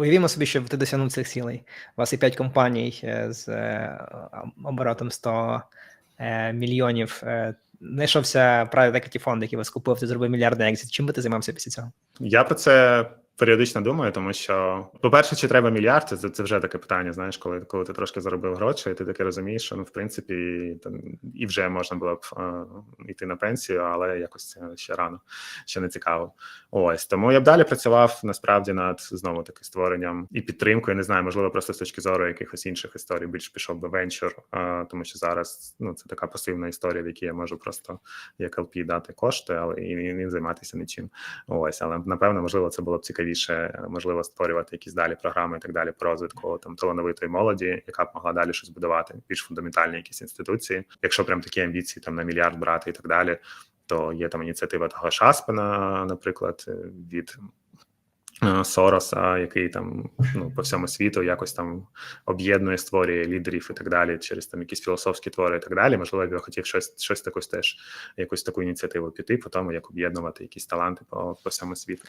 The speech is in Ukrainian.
Уявімо собі, що ти досягнув цих цілей. У вас є 5 компаній е, з е, оборотом 100 е, мільйонів. Знайшовся private equity фонд, який вас купив, ти зробив мільярдний екзит. Чим би ти займався після цього? Я про це періодично думаю, тому що, по-перше, чи треба мільярд, це, це вже таке питання. Знаєш, коли коли ти трошки заробив гроші, і ти таки розумієш, що ну в принципі там і вже можна було б е, йти на пенсію, але якось це ще рано, ще не цікаво. Ось тому я б далі працював насправді над знову таки створенням і підтримкою. Не знаю, можливо, просто з точки зору якихось інших історій більш пішов би венчур, е, тому що зараз ну це така пасивна історія, в якій я можу просто як LP дати кошти, але і, і не займатися нічим. Ось, але напевно, можливо, це було б цікавіше, можливо, створювати якісь далі програми і так далі по розвитку там талановитої молоді, яка б могла далі щось будувати, більш фундаментальні якісь інституції. Якщо прям такі амбіції там на мільярд брати і так далі, то є там ініціатива того Шаспена, наприклад, від. е, Сороса, який там ну по всьому світу якось там об'єднує, створює лідерів і так далі, через там якісь філософські твори і так далі. Можливо, я б хотів щось щось такось теж якусь таку ініціативу піти, по тому як об'єднувати якісь таланти по, по всьому світу.